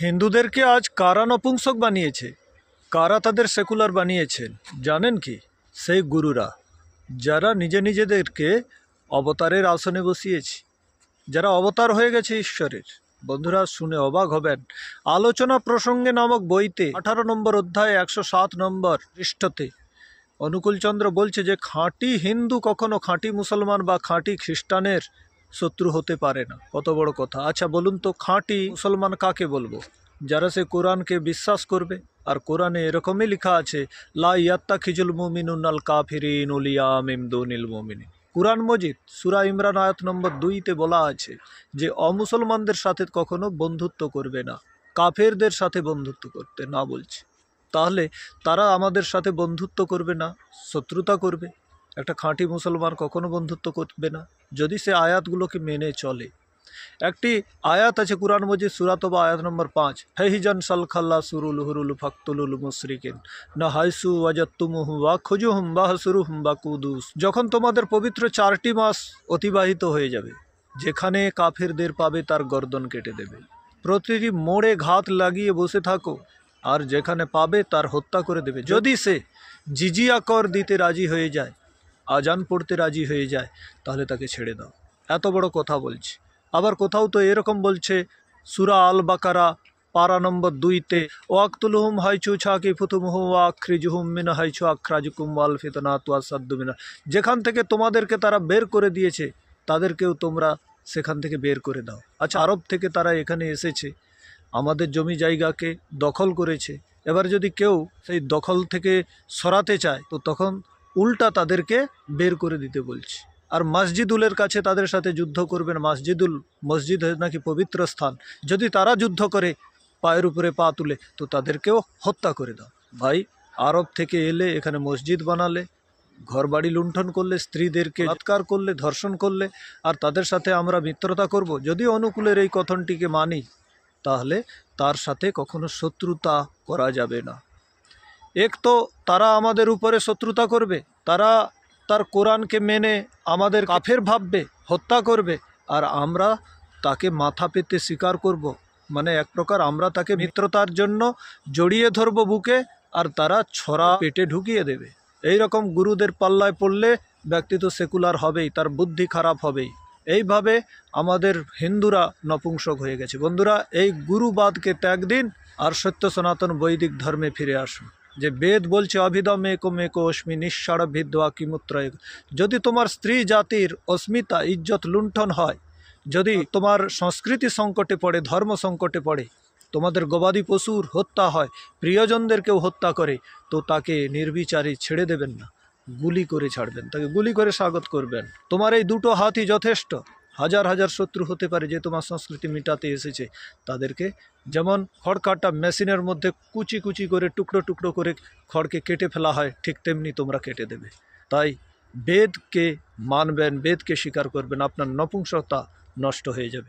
হিন্দুদেরকে আজ কারা নপুংসক বানিয়েছে? কারা তাদের সেকুলার বানিয়েছেন জানেন কি? সেই গুরুরা, যারা নিজে নিজেদেরকে অবতারের আসনে বসিয়েছে। যারা অবতার হয়ে গেছে ঈশ্বরের। বন্ধুরা, শুনে অবাক হবেন। আলোচনা প্রসঙ্গে নামক বইতে আঠারো নম্বর অধ্যায় একশো সাত নম্বর পৃষ্ঠতে অনুকূলচন্দ্র বলছে যে, খাঁটি হিন্দু কখনো খাঁটি মুসলমান বা খাঁটি খ্রিস্টানের শত্রু হতে পারে না। কত বড় কথা। আচ্ছা বলুন তো, খাঁটি মুসলমান কাকে বলব? যারা সে কোরআনকে বিশ্বাস করবে, আর কোরআনে এরকমই লেখা আছে, লা ইয়াত্তা খিজুল মুমিনুন আল কাফিরিন উলিয়া মিমদুনিল মুমিনিন। কুরআন মজিদ, সুরা ইমরান আয়াত নম্বর দুইতে বলা আছে যে, অমুসলমানদের সাথে কখনো বন্ধুত্ব করবে না। কাফেরদের সাথে বন্ধুত্ব করতে না বলছে। তাহলে তারা আমাদের সাথে বন্ধুত্ব করবে না, শত্রুতা করবে? একটা খাঁটি মুসলমান কখনো বন্ধুত্ব করবে না, যদি সে আয়াতগুলোকে মেনে চলে। একটি আয়াত আছে কুরআন মজিদ সুরাতবা আয়াত নম্বর পাঁচ। হেহিজান সালখাল্লা সুরুল হুরুল ফাকতুলুল মুসরিকিন না হাইসু ওয়াজাত্তুমুহু বা খুজুহুম বা হসুরুহুম বা কুদুস। যখন তোমাদের পবিত্র চারটি মাস অতিবাহিত হয়ে যাবে, যেখানে কাফেরদের পাবে তার গর্দন কেটে দেবে। প্রতিটি মোড়ে ঘাত লাগিয়ে বসে থাকো, আর যেখানে পাবে তার হত্যা করে দেবে। যদি সে জিজিয়া কর দিতে রাজি হয়ে যায় আজান পড়তে রাজি হয়ে যায়, তাহলে তাকে ছেড়ে দাও। এত বড় কথা বলছে। আবার কোথাও তো এরকম বলছে, সুরা আল বাকারা পারা নম্বর দুইতে, ওয়াক্তুলহুম হাইচু ছাকি ফুতুম ফুতুমহু আখ্রিজুহুম মিনা হাইচু আখরাজুকুম ওয়াল ফিতনা সাদ্দুমিনা যেখান থেকে তোমাদেরকে তারা বের করে দিয়েছে, তাদেরকেও তোমরা সেখান থেকে বের করে দাও। আচ্ছা আরব থেকে তারা এখানে এসেছে, আমাদের জমি জায়গাকে দখল করেছে। এবার যদি কেউ সেই দখল থেকে সরাতে চায়, তো তখন উল্টা তাদেরকে বের করে দিতে বলছে। আর মসজিদুলের কাছে তাদের সাথে যুদ্ধ করবেন, মসজিদুল মসজিদ নাকি পবিত্র স্থান। যদি তারা যুদ্ধ করে, পায়ের উপরে পা তুলে, তো তাদেরকেও হত্যা করে দাও। ভাই, আরব থেকে এলে এখানে মসজিদ বানালে ঘর বাড়ি লুণ্ঠন করলে, স্ত্রীদেরকে বলাৎকার করলে, ধর্ষণ করলে, আর তাদের সাথে আমরা মিত্রতা করব। যদি অনুকূলের এই কথনটিকে মানি, তাহলে তার সাথে কখনো শত্রুতা করা যাবে না। এক তো তারা আমাদের উপরে শত্রুতা করবে, তারা তার কোরআনকে মেনে আমাদের কাফের ভাববে, হত্যা করবে, আর আমরা তাকে মাথা পেতে স্বীকার করব। মানে এক প্রকার আমরা তাকে মিত্রতার জন্য জড়িয়ে ধরব বুকে, আর তারা ছড়া পেটে ঢুকিয়ে দেবে। এই রকম গুরুদের পাল্লায় পড়লে ব্যক্তি তো সেকুলার হবেই, তার বুদ্ধি খারাপ হবেই। এইভাবে আমাদের হিন্দুরা নপুংসক হয়ে গেছে। বন্ধুরা, এই গুরুবাদকে ত্যাগ দিন, আর সত্য সনাতন বৈদিক ধর্মে ফিরে আসুন। যে বেদ বলছে, অভিদম এক অস্মি নিঃসার ভিদ্বা কিমুত্রয় যদি তোমার স্ত্রী জাতির অস্মিতা ইজ্জত লুণ্ঠন হয়, যদি তোমার সংস্কৃতি সংকটে পড়ে, ধর্ম সংকটে পড়ে, তোমাদের গবাদি পশুর হত্যা হয়, প্রিয়জনদেরকেও হত্যা করে, তো তাকে নির্বিচারে ছেড়ে দেবেন না, গুলি করে ছাড়বেন, তাকে গুলি করে স্বাগত করবেন। তোমার এই দুটো হাতই যথেষ্ট। হাজার হাজার শত্রু হতে পারে যে তোমার সংস্কৃতি মিটাতে এসেছে, তাদেরকে যেমন খড় কাটা মেশিনের মধ্যে কুচি কুচি করে, টুকরো টুকরো করে খড়কে কেটে ফেলা হয়, ঠিক তেমনি তোমরা কেটে দেবে। তাই বেদকে মানবেন, বেদকে স্বীকার করবেন, আপনার নপুংসতা নষ্ট হয়ে যাবে।